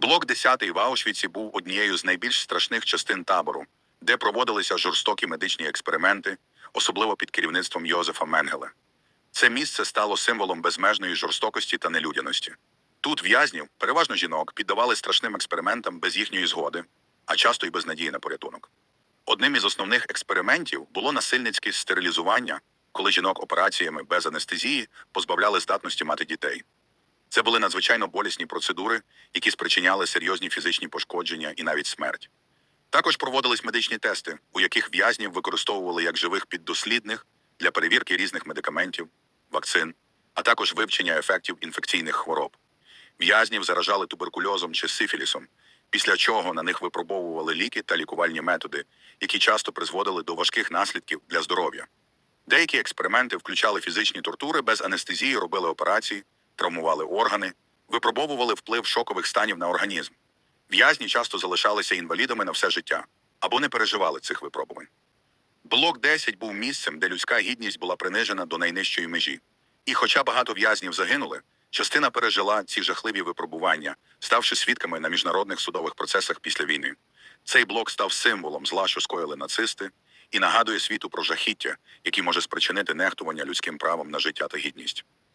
Блок 10 в Аушвіці був однією з найбільш страшних частин табору, де проводилися жорстокі медичні експерименти, особливо під керівництвом Йозефа Менгеле. Це місце стало символом безмежної жорстокості та нелюдяності. Тут в'язнів, переважно жінок, піддавали страшним експериментам без їхньої згоди, а часто й без надії на порятунок. Одним із основних експериментів було насильницьке стерилізування, коли жінок операціями без анестезії позбавляли здатності мати дітей. Це були надзвичайно болісні процедури, які спричиняли серйозні фізичні пошкодження і навіть смерть. Також проводились медичні тести, у яких в'язнів використовували як живих піддослідних для перевірки різних медикаментів, вакцин, а також вивчення ефектів інфекційних хвороб. В'язнів заражали туберкульозом чи сифілісом, після чого на них випробовували ліки та лікувальні методи, які часто призводили до важких наслідків для здоров'я. Деякі експерименти включали фізичні тортури без анестезії, робили операції, травмували органи, випробовували вплив шокових станів на організм. В'язні часто залишалися інвалідами на все життя або не переживали цих випробувань. Блок 10 був місцем, де людська гідність була принижена до найнижчої межі. І хоча багато в'язнів загинули, частина пережила ці жахливі випробування, ставши свідками на міжнародних судових процесах після війни. Цей блок став символом зла, що скоїли нацисти, і нагадує світу про жахіття, які може спричинити нехтування людським правом на життя та гідність.